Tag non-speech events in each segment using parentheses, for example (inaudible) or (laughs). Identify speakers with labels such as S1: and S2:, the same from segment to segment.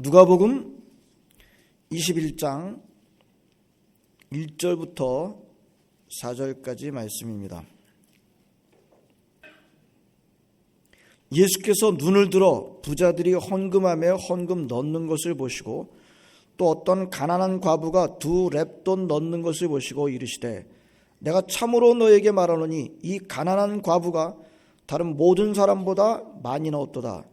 S1: 누가복음 21장 1절부터 4절까지 말씀입니다. 예수께서 눈을 들어 부자들이 헌금함에 헌금 넣는 것을 보시고 또 어떤 가난한 과부가 두 랩돈 넣는 것을 보시고 이르시되 내가 참으로 너에게 말하노니 이 가난한 과부가 다른 모든 사람보다 많이 넣었도다.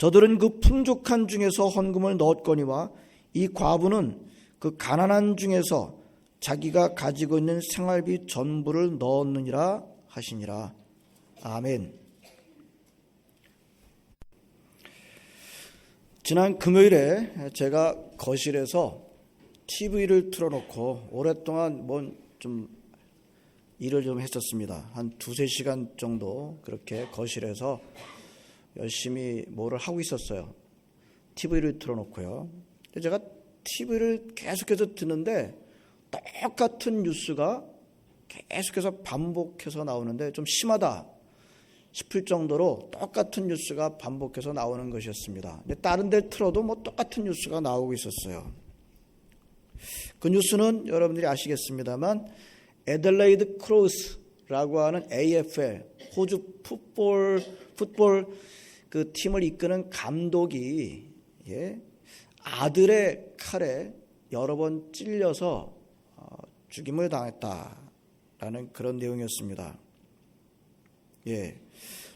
S1: 저들은 그 풍족한 중에서 헌금을 넣었거니와 이 과부는 그 가난한 중에서 자기가 가지고 있는 생활비 전부를 넣었느니라 하시니라. 아멘. 지난 금요일에 제가 거실에서 TV를 틀어놓고 오랫동안 뭔좀 일을 좀 했었습니다. 한 두세 시간 정도 그렇게 거실에서 열심히 뭐를 하고 있었어요. TV를 틀어놓고요. 제가 TV를 계속해서 듣는데 똑같은 뉴스가 계속해서 반복해서 나오는데 좀 심하다 싶을 정도로 똑같은 뉴스가 반복해서 나오는 것이었습니다. 다른 데 틀어도 뭐 똑같은 뉴스가 나오고 있었어요. 그 뉴스는 여러분들이 아시겠습니다만 에들레이드 크로스라고 하는 AFL 호주 풋볼 풋볼 그 팀을 이끄는 감독이 예, 아들의 칼에 여러 번 찔려서 어, 죽임을 당했다라는 그런 내용이었습니다. 예,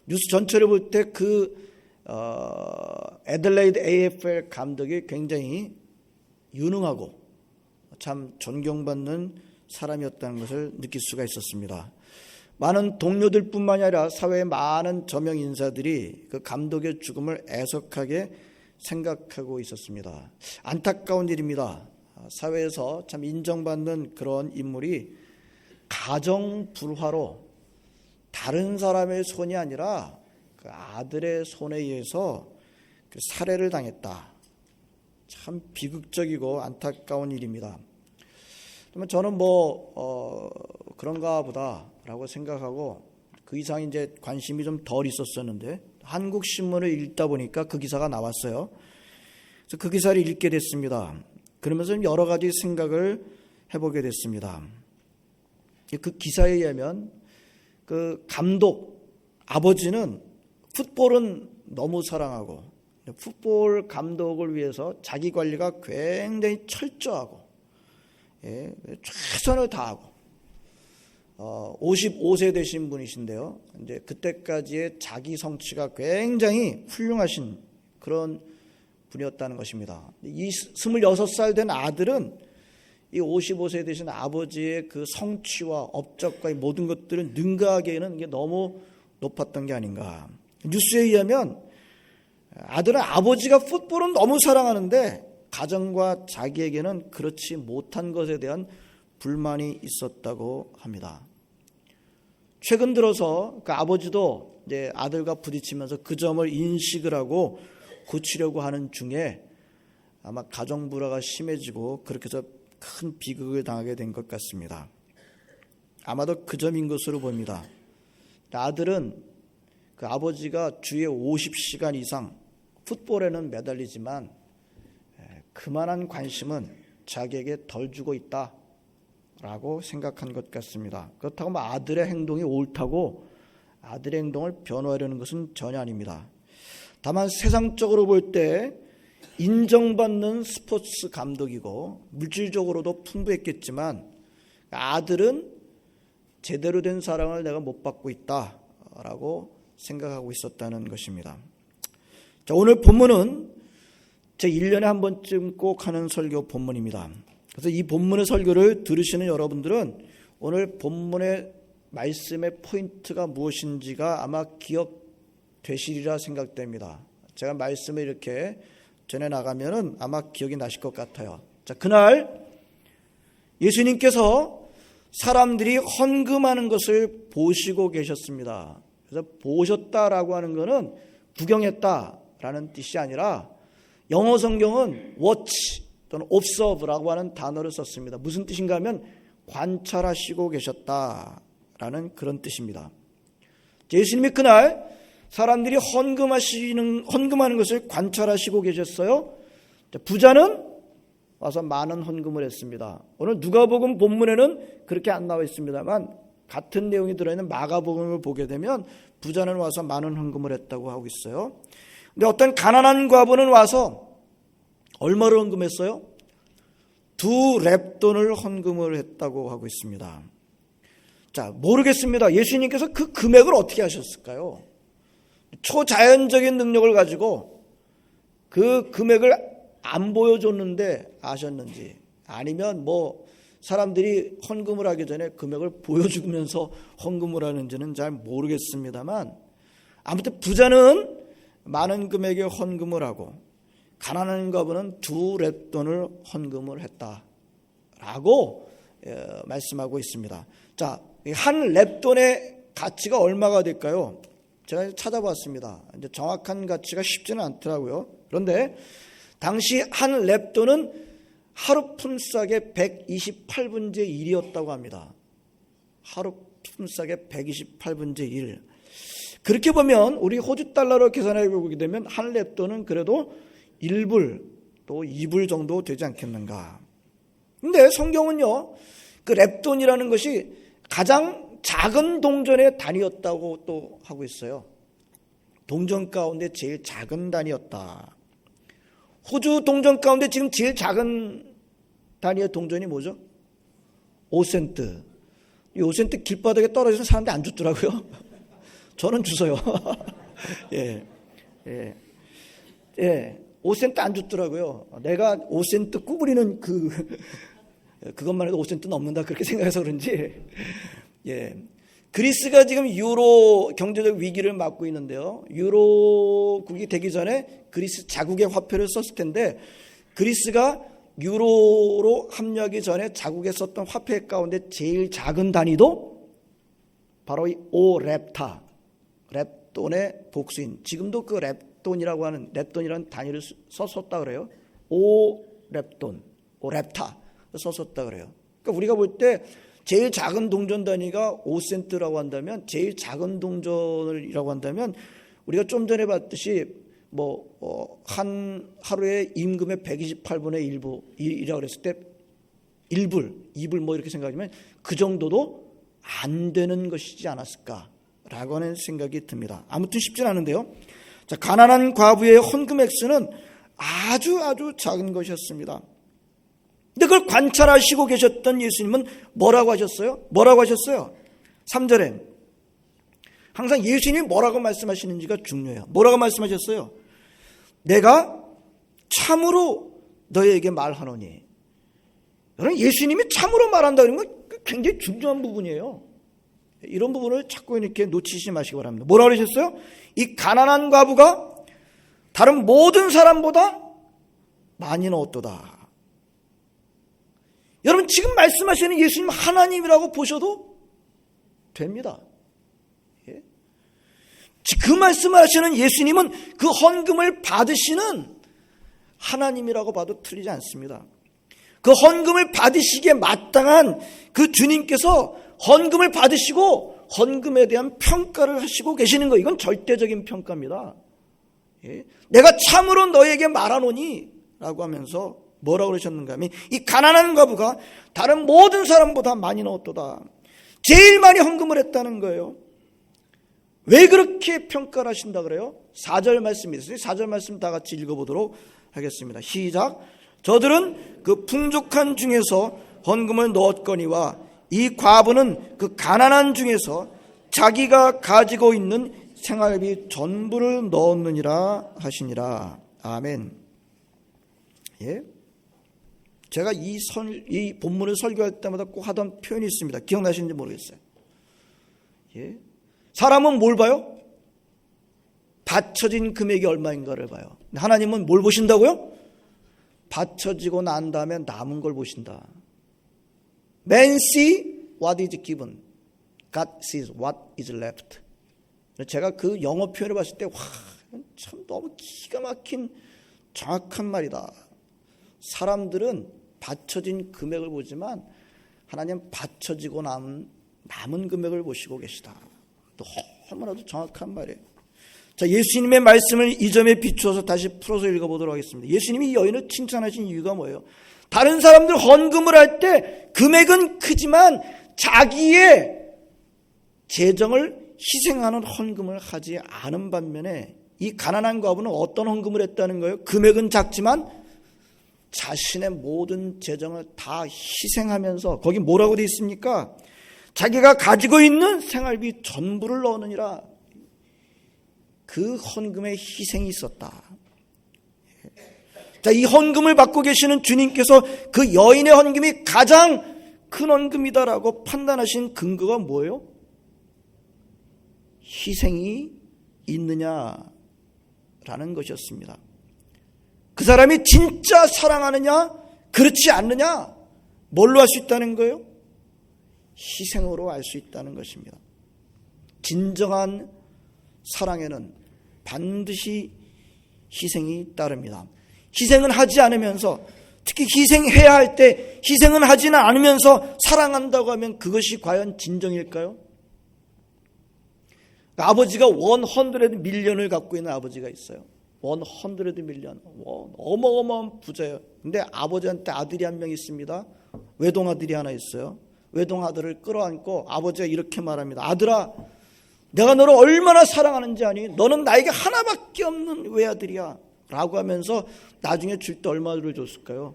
S1: 뉴스 전체를 볼 때그 어, 에들레이드 AFL 감독이 굉장히 유능하고 참 존경받는 사람이었다는 것을 느낄 수가 있었습니다. 많은 동료들 뿐만이 아니라 사회의 많은 저명 인사들이 그 감독의 죽음을 애석하게 생각하고 있었습니다. 안타까운 일입니다. 사회에서 참 인정받는 그런 인물이 가정 불화로 다른 사람의 손이 아니라 그 아들의 손에 의해서 그 살해를 당했다. 참 비극적이고 안타까운 일입니다. 저는 뭐 어, 그런가 보다라고 생각하고 그 이상 이제 관심이 좀 덜 있었었는데 한국 신문을 읽다 보니까 그 기사가 나왔어요. 그래서 그 기사를 읽게 됐습니다. 그러면서 여러 가지 생각을 해보게 됐습니다. 그 기사에 의하면 그 감독 아버지는 풋볼은 너무 사랑하고 풋볼 감독을 위해서 자기 관리가 굉장히 철저하고 예, 최선을 다하고 어, 55세 되신 분이신데요. 이제 그때까지의 자기 성취가 굉장히 훌륭하신 그런 분이었다는 것입니다. 이 26살 된 아들은 이 55세 되신 아버지의 그 성취와 업적과 이 모든 것들을 능가하기에는 이게 너무 높았던 게 아닌가. 뉴스에 의하면 아들은 아버지가 풋볼은 너무 사랑하는데 가정과 자기에게는 그렇지 못한 것에 대한 불만이 있었다고 합니다. 최근 들어서 그 아버지도 이제 아들과 부딪히면서 그 점을 인식을 하고 고치려고 하는 중에 아마 가정 불화가 심해지고 그렇게 해서 큰 비극을 당하게 된 것 같습니다. 아마도 그 점인 것으로 봅니다. 아들은 그 아버지가 주에 50시간 이상 풋볼에는 매달리지만 그만한 관심은 자기에게 덜 주고 있다 라고 생각한 것 같습니다. 그렇다고 뭐 아들의 행동이 옳다고 아들의 행동을 변호하려는 것은 전혀 아닙니다. 다만 세상적으로 볼 때 인정받는 스포츠 감독이고 물질적으로도 풍부했겠지만 아들은 제대로 된 사랑을 내가 못 받고 있다라고 생각하고 있었다는 것입니다. 자, 오늘 본문은 제 1년에 한 번쯤 꼭 하는 설교 본문입니다. 그래서 이 본문의 설교를 들으시는 여러분들은 오늘 본문의 말씀의 포인트가 무엇인지가 아마 기억되시리라 생각됩니다. 제가 말씀을 이렇게 전해 나가면은 아마 기억이 나실 것 같아요. 자, 그날 예수님께서 사람들이 헌금하는 것을 보시고 계셨습니다. 그래서 보셨다라고 하는 것은 구경했다라는 뜻이 아니라 영어 성경은 watch 또는 observe라고 하는 단어를 썼습니다. 무슨 뜻인가 하면 관찰하시고 계셨다라는 그런 뜻입니다. 예수님이 그날 사람들이 헌금하시는 헌금하는 것을 관찰하시고 계셨어요. 자, 부자는 와서 많은 헌금을 했습니다. 오늘 누가복음 본문에는 그렇게 안 나와 있습니다만 같은 내용이 들어있는 마가복음을 보게 되면 부자는 와서 많은 헌금을 했다고 하고 있어요. 근데 어떤 가난한 과부는 와서 얼마를 헌금했어요? 두 랩돈을 헌금을 했다고 하고 있습니다. 자, 모르겠습니다. 예수님께서 그 금액을 어떻게 하셨을까요? 초자연적인 능력을 가지고 그 금액을 안 보여줬는데 아셨는지 아니면 뭐 사람들이 헌금을 하기 전에 금액을 보여주면서 헌금을 하는지는 잘 모르겠습니다만 아무튼 부자는 많은 금액의 헌금을 하고 가난한 가부는 두 랩돈을 헌금을 했다라고 어, 말씀하고 있습니다. 자, 한 랩돈의 가치가 얼마가 될까요? 제가 찾아봤습니다. 이제 정확한 가치가 쉽지는 않더라고요. 그런데 당시 한 랩돈은 하루 품삯의 128분의 1이었다고 합니다. 하루 품삯의 128분의 1. 그렇게 보면 우리 호주 달러로 계산해 보게 되면 한 랩돈은 그래도 1불 또 2불 정도 되지 않겠는가. 근데 성경은요, 그 랩돈이라는 것이 가장 작은 동전의 단위였다고 또 하고 있어요. 동전 가운데 제일 작은 단위였다. 호주 동전 가운데 지금 제일 작은 단위의 동전이 뭐죠? 5센트. 이 5센트 길바닥에 떨어져서 사는데 안 죽더라고요. (laughs) 저는 주서요. (laughs) 예. 예. 예. 5센트 안 죽더라고요. 내가 5센트 구부리는 그, (laughs) 그것만 해도 5센트 넘는다. 그렇게 생각해서 그런지. (laughs) 예. 그리스가 지금 유로 경제적 위기를 맞고 있는데요. 유로국이 되기 전에 그리스 자국의 화폐를 썼을 텐데 그리스가 유로로 합류하기 전에 자국에 썼던 화폐 가운데 제일 작은 단위도 바로 이 오랩타, 랩돈의 복수인. 지금도 그 랩 돈이라고 하는 랩돈이라는 단위를 썼었다 그래요. 오랩돈, 오랩타 썼었다 그래요. 그러니까 우리가 볼 때 제일 작은 동전 단위가 5센트라고 한다면 제일 작은 동전이라고 한다면 우리가 좀 전에 봤듯이 뭐한 어, 하루에 임금의 128분의 1부 이라고 그랬을 때 1불, 2불 뭐 이렇게 생각하면 그 정도도 안 되는 것이지 않았을까라고 하는 생각이 듭니다. 아무튼 쉽진 않은데요. 자, 가난한 과부의 헌금 액수는 아주 아주 작은 것이었습니다. 근데 그걸 관찰하시고 계셨던 예수님은 뭐라고 하셨어요? 뭐라고 하셨어요? 3절에 항상 예수님이 뭐라고 말씀하시는지가 중요해요. 뭐라고 말씀하셨어요? 내가 참으로 너에게 말하노니. 여러분 예수님이 참으로 말한다는 건 굉장히 중요한 부분이에요. 이런 부분을 자꾸 이렇게 놓치지 마시기 바랍니다. 뭐라고 그러셨어요? 이 가난한 과부가 다른 모든 사람보다 많이 넣었도다. 여러분 지금 말씀하시는 예수님 하나님이라고 보셔도 됩니다. 예? 그 말씀을 하시는 예수님은 그 헌금을 받으시는 하나님이라고 봐도 틀리지 않습니다. 그 헌금을 받으시기에 마땅한 그 주님께서 헌금을 받으시고 헌금에 대한 평가를 하시고 계시는 거 이건 절대적인 평가입니다. 예? 내가 참으로 너에게 말하노니 라고 하면서 뭐라고 그러셨는가 하면 이 가난한 과부가 다른 모든 사람보다 많이 넣었도다. 제일 많이 헌금을 했다는 거예요. 왜 그렇게 평가를 하신다 그래요? 4절 말씀이 있어요. 4절 말씀 다 같이 읽어보도록 하겠습니다. 시작. 저들은 그 풍족한 중에서 헌금을 넣었거니와 이 과부는 그 가난한 중에서 자기가 가지고 있는 생활비 전부를 넣었느니라 하시니라. 아멘. 예? 제가 이, 설, 이 본문을 설교할 때마다 꼭 하던 표현이 있습니다. 기억나시는지 모르겠어요. 예? 사람은 뭘 봐요? 받쳐진 금액이 얼마인가를 봐요. 하나님은 뭘 보신다고요? 받쳐지고 난 다음에 남은 걸 보신다. Man see what is given. God sees what is left. 제가 그 영어 표현을 봤을 때, 와, 참 너무 기가 막힌 정확한 말이다. 사람들은 받쳐진 금액을 보지만 하나님 받쳐지고 남은, 남은 금액을 보시고 계시다. 너무나도 정확한 말이에요. 자, 예수님의 말씀을 이 점에 비추어서 다시 풀어서 읽어보도록 하겠습니다. 예수님이 이 여인을 칭찬하신 이유가 뭐예요? 다른 사람들 헌금을 할 때 금액은 크지만 자기의 재정을 희생하는 헌금을 하지 않은 반면에 이 가난한 과부는 어떤 헌금을 했다는 거예요? 금액은 작지만 자신의 모든 재정을 다 희생하면서 거기 뭐라고 되어 있습니까? 자기가 가지고 있는 생활비 전부를 넣느니라 그 헌금에 희생이 있었다. 자, 이 헌금을 받고 계시는 주님께서 그 여인의 헌금이 가장 큰 헌금이다라고 판단하신 근거가 뭐예요? 희생이 있느냐라는 것이었습니다. 그 사람이 진짜 사랑하느냐, 그렇지 않느냐, 뭘로 할수 있다는 거예요? 희생으로 알 수 있다는 것입니다. 진정한 사랑에는 반드시 희생이 따릅니다. 희생은 하지 않으면서 특히 희생해야 할 때 희생은 하지는 않으면서 사랑한다고 하면 그것이 과연 진정일까요? 아버지가 원 헌드레드 밀리언을 갖고 있는 아버지가 있어요. 원 헌드레드 밀리언. 어마어마한 부자예요. 근데 아버지한테 아들이 한 명 있습니다. 외동 아들이 하나 있어요. 외동 아들을 끌어안고 아버지가 이렇게 말합니다. 아들아, 내가 너를 얼마나 사랑하는지 아니? 너는 나에게 하나밖에 없는 외아들이야. 라고 하면서 나중에 줄 때 얼마를 줬을까요?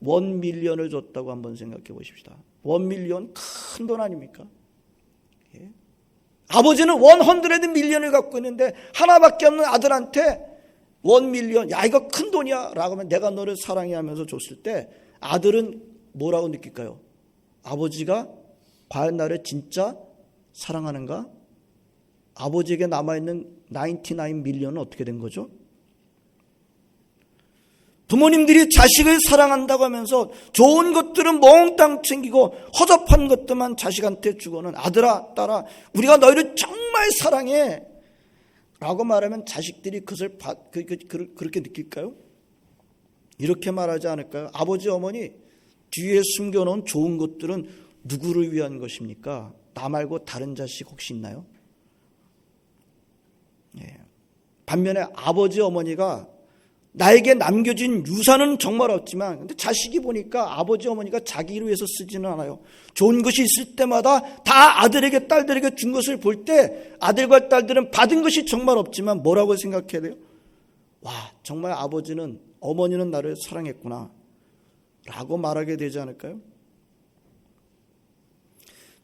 S1: 원 밀리언을 줬다고 한번 생각해 보십시다. 원 밀리언 큰 돈 아닙니까? 예? 아버지는 원 헌드레드 밀리언을 갖고 있는데 하나밖에 없는 아들한테 원 밀리언, 야 이거 큰 돈이야 라고 하면 내가 너를 사랑해 하면서 줬을 때 아들은 뭐라고 느낄까요? 아버지가 과연 나를 진짜 사랑하는가? 아버지에게 남아있는 99 밀리언은 어떻게 된 거죠? 부모님들이 자식을 사랑한다고 하면서 좋은 것들은 몽땅 챙기고 허접한 것들만 자식한테 주고는 아들아, 딸아, 우리가 너희를 정말 사랑해. 라고 말하면 자식들이 그것을 그, 그, 그, 그렇게 느낄까요? 이렇게 말하지 않을까요? 아버지, 어머니, 뒤에 숨겨놓은 좋은 것들은 누구를 위한 것입니까? 나 말고 다른 자식 혹시 있나요? 예. 반면에 아버지, 어머니가 나에게 남겨진 유산은 정말 없지만 근데 자식이 보니까 아버지 어머니가 자기를 위해서 쓰지는 않아요. 좋은 것이 있을 때마다 다 아들에게 딸들에게 준 것을 볼 때 아들과 딸들은 받은 것이 정말 없지만 뭐라고 생각해야 돼요? 와 정말 아버지는 어머니는 나를 사랑했구나 라고 말하게 되지 않을까요?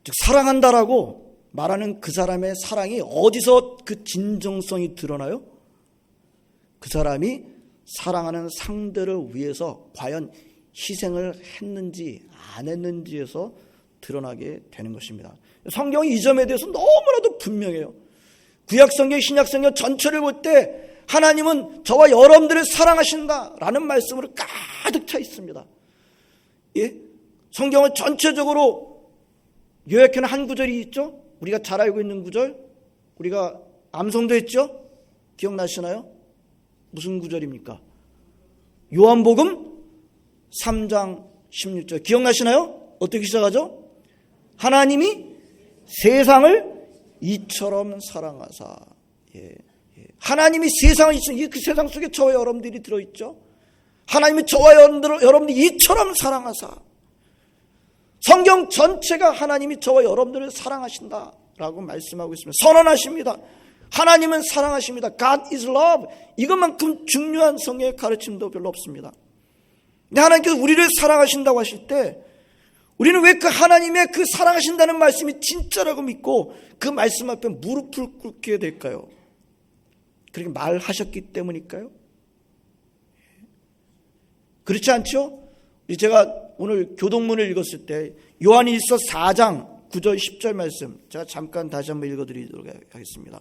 S1: 즉 사랑한다라고 말하는 그 사람의 사랑이 어디서 그 진정성이 드러나요? 그 사람이 사랑하는 상대를 위해서 과연 희생을 했는지 안 했는지에서 드러나게 되는 것입니다. 성경이 이 점에 대해서 너무나도 분명해요. 구약성경, 신약성경 전체를 볼 때 하나님은 저와 여러분들을 사랑하신다라는 말씀으로 가득 차 있습니다. 예? 성경을 전체적으로 요약하는 한 구절이 있죠? 우리가 잘 알고 있는 구절? 우리가 암송도 했죠? 기억나시나요? 무슨 구절입니까? 요한복음 3장 16절. 기억나시나요? 어떻게 시작하죠? 하나님이 세상을 이처럼 사랑하사. 예, 예. 하나님이 세상을 이처럼, 그 세상 속에 저와 여러분들이 들어있죠? 하나님이 저와 여러분들, 이처럼 사랑하사. 성경 전체가 하나님이 저와 여러분들을 사랑하신다 라고 말씀하고 있습니다. 선언하십니다. 하나님은 사랑하십니다. God is love. 이것만큼 중요한 성의 가르침도 별로 없습니다. 근데 하나님께서 우리를 사랑하신다고 하실 때 우리는 왜 그 하나님의 그 사랑하신다는 말씀이 진짜라고 믿고 그 말씀 앞에 무릎을 꿇게 될까요? 그렇게 말하셨기 때문일까요? 그렇지 않죠? 제가 오늘 교동문을 읽었을 때 요한일서 4장 9절 10절 말씀 제가 잠깐 다시 한번 읽어드리도록 하겠습니다.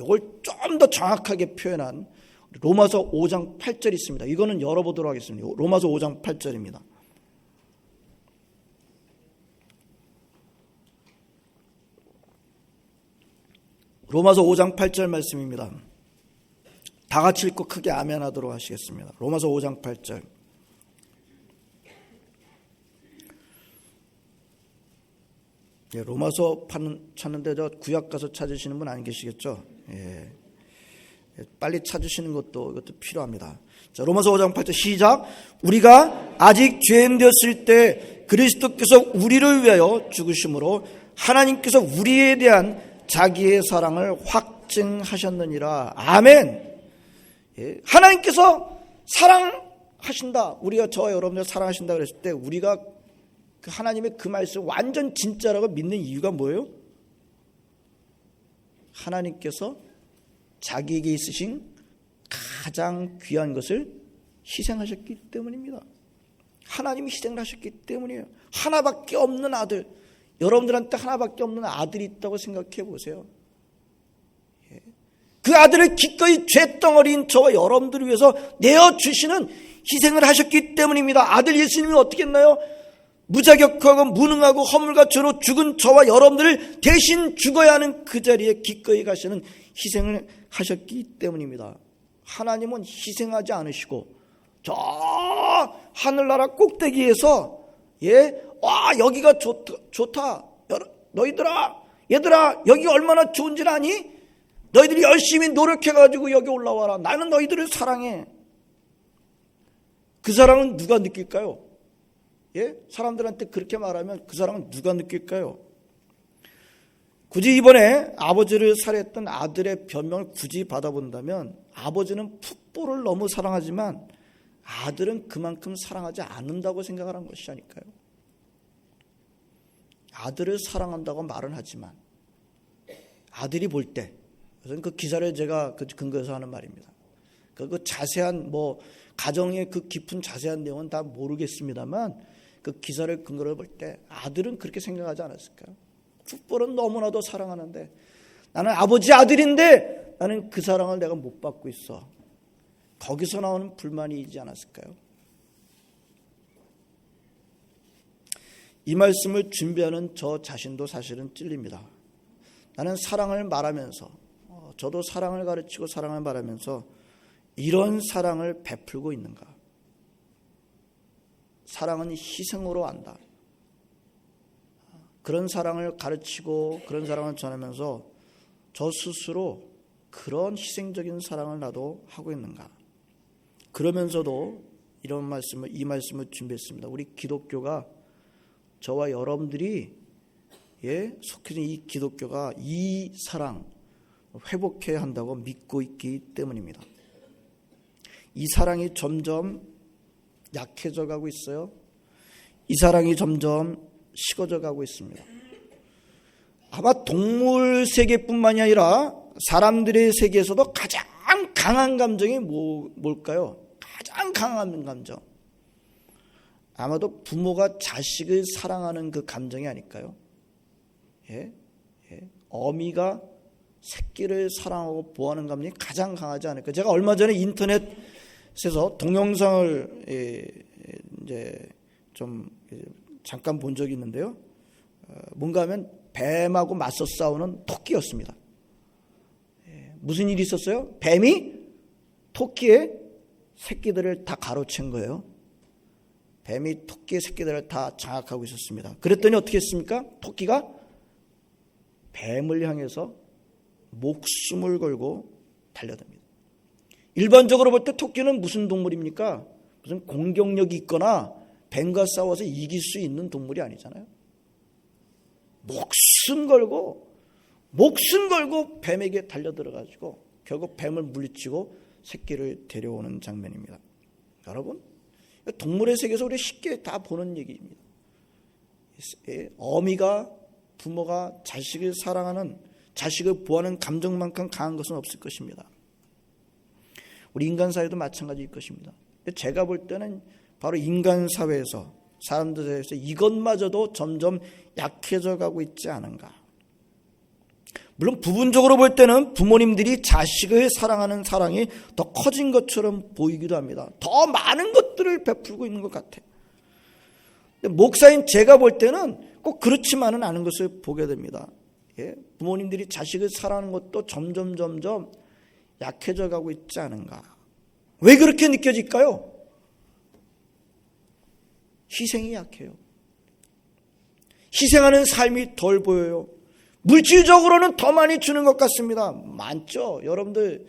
S1: 이걸 좀 더 정확하게 표현한 로마서 5장 8절 있습니다. 이거는 열어보도록 하겠습니다. 로마서 5장 8절입니다. 로마서 5장 8절 말씀입니다. 다 같이 읽고 크게 아멘 하도록 하시겠습니다. 로마서 5장 8절. 예, 로마서 파는, 찾는데 저 구약 가서 찾으시는 분 안 계시겠죠? 예. 예, 빨리 찾으시는 것도 이것도 필요합니다. 자, 로마서 5장 8절 시작. 우리가 아직 죄인 되었을 때 그리스도께서 우리를 위하여 죽으심으로 하나님께서 우리에 대한 자기의 사랑을 확증하셨느니라. 아멘. 예, 하나님께서 사랑하신다. 우리가 저와 여러분들 사랑하신다 그랬을 때 우리가 그 하나님의 그 말씀 완전 진짜라고 믿는 이유가 뭐예요? 하나님께서 자기에게 있으신 가장 귀한 것을 희생하셨기 때문입니다. 하나님이 희생을 하셨기 때문이에요. 하나밖에 없는 아들, 여러분들한테 하나밖에 없는 아들이 있다고 생각해 보세요. 예. 그 아들을 기꺼이 죄덩어리인 저와 여러분들을 위해서 내어주시는 희생을 하셨기 때문입니다. 아들 예수님이 어떻게 했나요? 무자격하고 무능하고 허물과 죄로 죽은 저와 여러분들을 대신 죽어야 하는 그 자리에 기꺼이 가시는 희생을 하셨기 때문입니다. 하나님은 희생하지 않으시고 저 하늘나라 꼭대기에서 예, 와 여기가 좋다, 좋다. 너희들아, 얘들아 여기 얼마나 좋은지 아니? 너희들이 열심히 노력해가지고 여기 올라와라. 나는 너희들을 사랑해. 그 사랑은 누가 느낄까요? 예? 사람들한테 그렇게 말하면 그 사람은 누가 느낄까요? 굳이 이번에 아버지를 살해했던 아들의 변명을 굳이 받아본다면 아버지는 풋볼을 너무 사랑하지만 아들은 그만큼 사랑하지 않는다고 생각을 한 것이 아닐까요? 아들을 사랑한다고 말은 하지만 아들이 볼 때, 그 기사를 제가 그 근거해서 하는 말입니다. 그, 그 자세한 뭐 가정의 그 깊은 자세한 내용은 다 모르겠습니다만 그 기사를 근거로 볼 때 아들은 그렇게 생각하지 않았을까요? 풋볼은 너무나도 사랑하는데 나는 아버지 아들인데 나는 그 사랑을 내가 못 받고 있어. 거기서 나오는 불만이 있지 않았을까요? 이 말씀을 준비하는 저 자신도 사실은 찔립니다. 나는 사랑을 말하면서 어, 저도 사랑을 가르치고 사랑을 말하면서 이런 사랑을 베풀고 있는가? 사랑은 희생으로 한다. 그런 사랑을 가르치고 그런 사랑을 전하면서 저 스스로 그런 희생적인 사랑을 나도 하고 있는가? 그러면서도 이런 말씀을 이 말씀을 준비했습니다. 우리 기독교가 저와 여러분들이 예, 속해진 이 기독교가 이 사랑 회복해야 한다고 믿고 있기 때문입니다. 이 사랑이 점점 약해져 가고 있어요. 이 사랑이 점점 식어져 가고 있습니다. 아마 동물 세계뿐만이 아니라 사람들의 세계에서도 가장 강한 감정이 뭐, 뭘까요? 가장 강한 감정. 아마도 부모가 자식을 사랑하는 그 감정이 아닐까요? 예? 예. 어미가 새끼를 사랑하고 보호하는 감정이 가장 강하지 않을까. 제가 얼마 전에 인터넷 에서 동영상을 예, 이제 좀 잠깐 본 적이 있는데요. 어, 뭔가 하면 뱀하고 맞서 싸우는 토끼였습니다. 예, 무슨 일이 있었어요? 뱀이 토끼의 새끼들을 다 가로챈 거예요. 뱀이 토끼의 새끼들을 다 장악하고 있었습니다. 그랬더니 어떻게 했습니까? 토끼가 뱀을 향해서 목숨을 걸고 달려듭니다. 일반적으로 볼 때 토끼는 무슨 동물입니까? 무슨 공격력이 있거나 뱀과 싸워서 이길 수 있는 동물이 아니잖아요. 목숨 걸고 목숨 걸고 뱀에게 달려들어 가지고 결국 뱀을 물리치고 새끼를 데려오는 장면입니다. 여러분, 동물의 세계에서 우리 쉽게 다 보는 얘기입니다. 어미가 부모가 자식을 사랑하는 자식을 보호하는 감정만큼 강한 것은 없을 것입니다. 우리 인간 사회도 마찬가지일 것입니다. 제가 볼 때는 바로 인간 사회에서 사람들 사이에서 이것마저도 점점 약해져 가고 있지 않은가. 물론 부분적으로 볼 때는 부모님들이 자식을 사랑하는 사랑이 더 커진 것처럼 보이기도 합니다. 더 많은 것들을 베풀고 있는 것 같아요. 목사인 제가 볼 때는 꼭 그렇지만은 않은 것을 보게 됩니다. 예? 부모님들이 자식을 사랑하는 것도 점점 점점 약해져 가고 있지 않은가. 왜 그렇게 느껴질까요? 희생이 약해요. 희생하는 삶이 덜 보여요. 물질적으로는 더 많이 주는 것 같습니다. 많죠. 여러분들,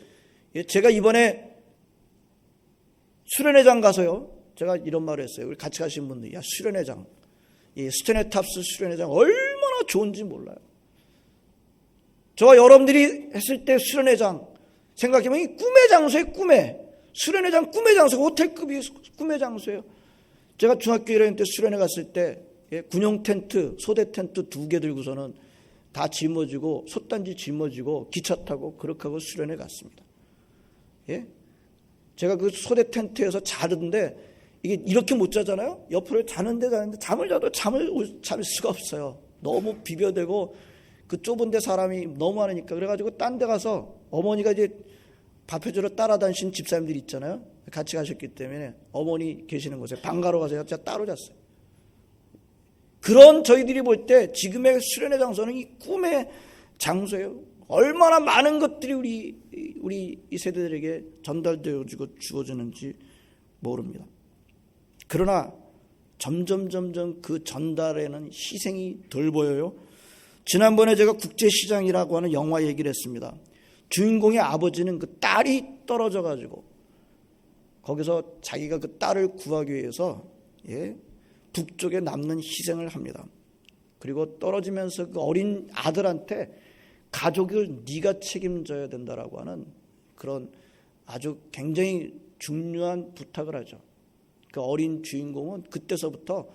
S1: 예, 제가 이번에 수련회장 가서요. 제가 이런 말을 했어요. 우리 같이 가신 분들, 야, 수련회장. 이 스테네탑스 수련회장 얼마나 좋은지 몰라요. 저 여러분들이 했을 때 수련회장 생각해보면 이 꿈의 장소에 꿈의 수련회 장 꿈의 장소 호텔급이 꿈의 장소예요. 제가 중학교 1학년 때 수련회 갔을 때 예, 군용 텐트, 소대 텐트 두 개 들고서는 다 짊어지고 솥단지 짊어지고 기차 타고 그렇게 하고 수련회 갔습니다. 예? 제가 그 소대 텐트에서 자는데 이게 이렇게 못 자잖아요. 옆으로 자는데 자는데 잠을 자도 잠을 잘 수가 없어요. 너무 비벼대고 그 좁은 데 사람이 너무 많으니까 그래가지고 딴 데 가서 어머니가 이제 밥 해주러 따라다니신 집사님들 있잖아요. 같이 가셨기 때문에 어머니 계시는 곳에 방가로 가서 제가 따로 잤어요. 그런 저희들이 볼 때 지금의 수련의 장소는 이 꿈의 장소예요. 얼마나 많은 것들이 우리 우리 이 세대들에게 전달되어지고 주어지는지 모릅니다. 그러나 점점 점점 그 전달에는 희생이 덜 보여요. 지난번에 제가 국제시장이라고 하는 영화 얘기를 했습니다. 주인공의 아버지는 그 딸이 떨어져 가지고 거기서 자기가 그 딸을 구하기 위해서 예, 북쪽에 남는 희생을 합니다. 그리고 떨어지면서 그 어린 아들한테 가족을 네가 책임져야 된다라고 하는 그런 아주 굉장히 중요한 부탁을 하죠. 그 어린 주인공은 그때서부터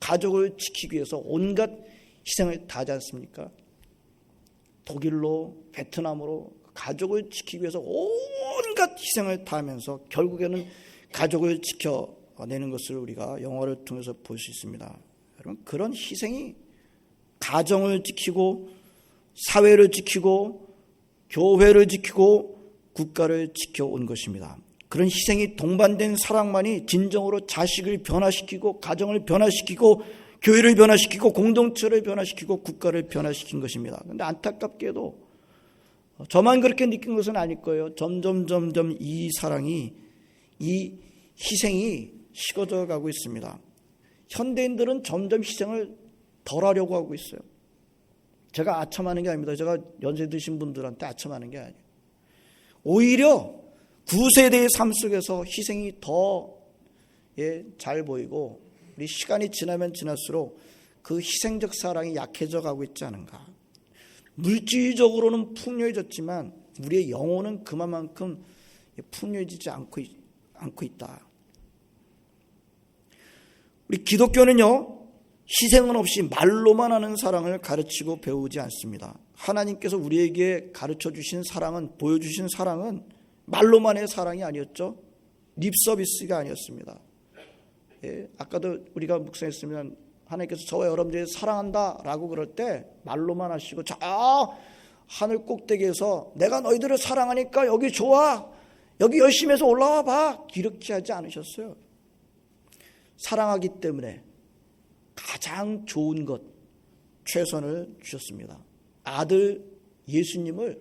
S1: 가족을 지키기 위해서 온갖 희생을 다하지 않습니까? 독일로 베트남으로 가족을 지키기 위해서 온갖 희생을 다하면서 결국에는 가족을 지켜내는 것을 우리가 영화를 통해서 볼 수 있습니다. 여러분 그런 희생이 가정을 지키고 사회를 지키고 교회를 지키고 국가를 지켜온 것입니다. 그런 희생이 동반된 사랑만이 진정으로 자식을 변화시키고 가정을 변화시키고 교회를 변화시키고 공동체를 변화시키고 국가를 변화시킨 것입니다. 그런데 안타깝게도 저만 그렇게 느낀 것은 아닐 거예요. 점점 점점 이 사랑이 이 희생이 식어져 가고 있습니다. 현대인들은 점점 희생을 덜 하려고 하고 있어요. 제가 아첨하는 게 아닙니다. 제가 연세 드신 분들한테 아첨하는 게 아니에요. 오히려 구세대의 삶 속에서 희생이 더 예, 잘 보이고 우리 시간이 지나면 지날수록 그 희생적 사랑이 약해져 가고 있지 않은가. 물질적으로는 풍요해졌지만 우리의 영혼은 그만큼 풍요해지지 않고, 않고 있다. 우리 기독교는요, 희생은 없이 말로만 하는 사랑을 가르치고 배우지 않습니다. 하나님께서 우리에게 가르쳐 주신 사랑은, 보여주신 사랑은 말로만의 사랑이 아니었죠. 립 서비스가 아니었습니다. 예, 아까도 우리가 묵상했으면 하나님께서 저와 여러분들이 사랑한다라고 그럴 때 말로만 하시고 저 하늘 꼭대기에서 내가 너희들을 사랑하니까 여기 좋아 여기 열심히 해서 올라와 봐 이렇게 하지 않으셨어요. 사랑하기 때문에 가장 좋은 것 최선을 주셨습니다. 아들 예수님을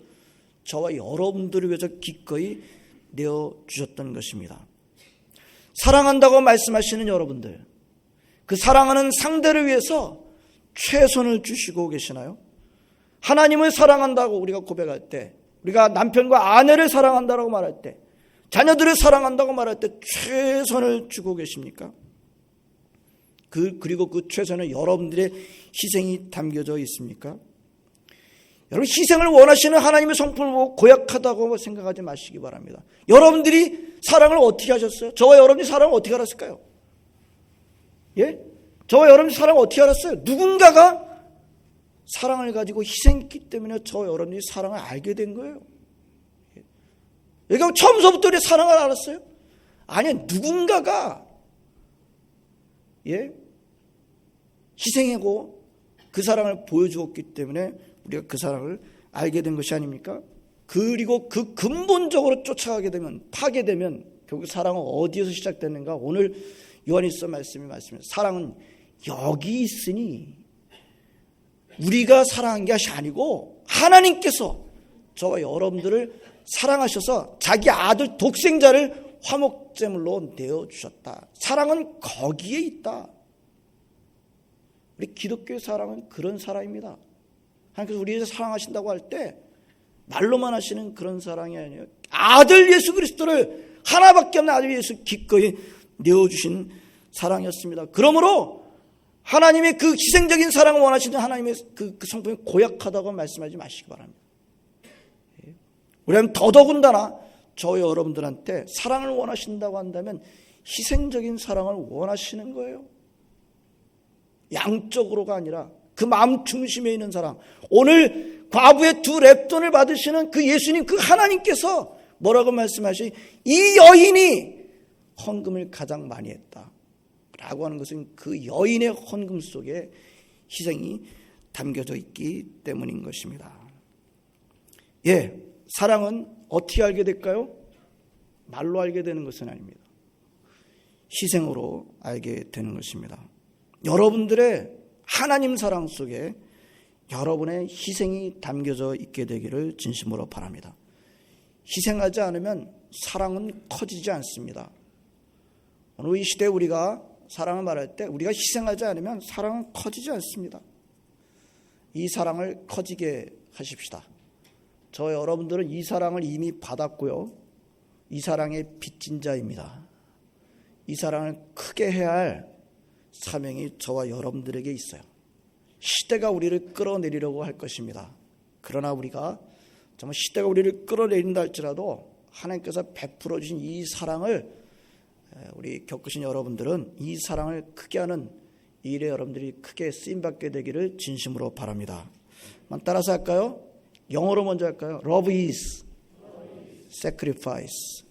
S1: 저와 여러분들을 위해서 기꺼이 내어 주셨던 것입니다. 사랑한다고 말씀하시는 여러분들 그 사랑하는 상대를 위해서 최선을 주시고 계시나요? 하나님을 사랑한다고 우리가 고백할 때, 우리가 남편과 아내를 사랑한다고 말할 때, 자녀들을 사랑한다고 말할 때 최선을 주고 계십니까? 그, 그리고 그 최선에 여러분들의 희생이 담겨져 있습니까? 여러분, 희생을 원하시는 하나님의 성품을 보고 고약하다고 생각하지 마시기 바랍니다. 여러분들이 사랑을 어떻게 하셨어요? 저와 여러분이 사랑을 어떻게 알았을까요? 예? 저와 여러분이 사랑을 어떻게 알았어요? 누군가가 사랑을 가지고 희생했기 때문에 저와 여러분이 사랑을 알게 된 거예요. 여기가 처음서부터 우리 사랑을 알았어요? 아니, 누군가가, 예? 희생하고 그 사랑을 보여주었기 때문에 우리가 그 사랑을 알게 된 것이 아닙니까? 그리고 그 근본적으로 쫓아가게 되면 파괴되면 결국 사랑은 어디에서 시작되는가? 오늘 요한일서 말씀이 말씀입니다. 사랑은 여기 있으니 우리가 사랑한 것이 아니고 하나님께서 저와 여러분들을 사랑하셔서 자기 아들 독생자를 화목제물로 내어 주셨다. 사랑은 거기에 있다. 우리 기독교의 사랑은 그런 사랑입니다. 하나님께서 우리를 사랑하신다고 할 때 말로만 하시는 그런 사랑이 아니에요. 아들 예수 그리스도를 하나밖에 없는 아들 예수 기꺼이 내어주신 사랑이었습니다. 그러므로 하나님의 그 희생적인 사랑을 원하시는 하나님의 그, 그 성품이 고약하다고 말씀하지 마시기 바랍니다. 예. 우리는 더더군다나 저 여러분들한테 사랑을 원하신다고 한다면 희생적인 사랑을 원하시는 거예요. 양쪽으로가 아니라 그 마음 중심에 있는 사랑. 오늘 과부의 두 랩돈을 받으시는 그 예수님, 그 하나님께서 뭐라고 말씀하시? 이 여인이 헌금을 가장 많이 했다. 라고 하는 것은 그 여인의 헌금 속에 희생이 담겨져 있기 때문인 것입니다. 예, 사랑은 어떻게 알게 될까요? 말로 알게 되는 것은 아닙니다. 희생으로 알게 되는 것입니다. 여러분들의 하나님 사랑 속에 여러분의 희생이 담겨져 있게 되기를 진심으로 바랍니다. 희생하지 않으면 사랑은 커지지 않습니다. 오늘 이 시대에 우리가 사랑을 말할 때 우리가 희생하지 않으면 사랑은 커지지 않습니다. 이 사랑을 커지게 하십시다. 저 여러분들은 이 사랑을 이미 받았고요. 이 사랑의 빚진 자입니다. 이 사랑을 크게 해야 할 사명이 저와 여러분들에게 있어요. 시대가 우리를 끌어내리려고 할 것입니다. 그러나 우리가 정말 시대가 우리를 끌어내린다 할지라도 하나님께서 베풀어 주신 이 사랑을 우리 겪으신 여러분들은 이 사랑을 크게 하는 일에 여러분들이 크게 쓰임 받게 되기를 진심으로 바랍니다. 따라서 할까요? 영어로 먼저 할까요? Love is sacrifice.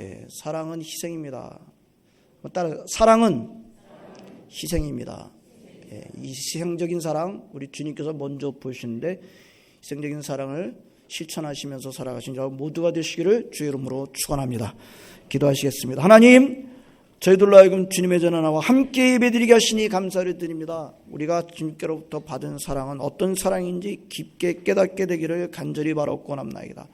S1: 예, 사랑은 희생입니다. 따라 사랑은 희생입니다. 예, 이 희생적인 사랑 우리 주님께서 먼저 보시는데 희생적인 사랑을 실천하시면서 살아가신 여러분 모두가 되시기를 주의 이름으로 축원합니다. 기도하시겠습니다. 하나님 저희들로 하여금 주님의 전하나와 함께 예배드리게 하시니 감사를 드립니다. 우리가 주님께로부터 받은 사랑은 어떤 사랑인지 깊게 깨닫게 되기를 간절히 바라고 남나이다.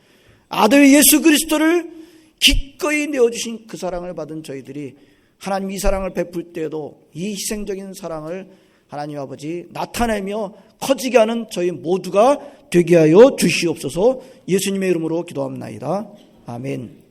S1: 아들 예수 그리스도를 기꺼이 내어주신 그 사랑을 받은 저희들이 하나님 이 사랑을 베풀 때에도 이 희생적인 사랑을 하나님 아버지 나타내며 커지게 하는 저희 모두가 되게 하여 주시옵소서 예수님의 이름으로 기도합니다. 아멘.